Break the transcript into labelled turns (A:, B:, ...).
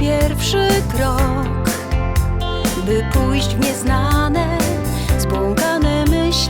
A: pierwszy krok, by pójść w nieznane, zbłąkane myśli.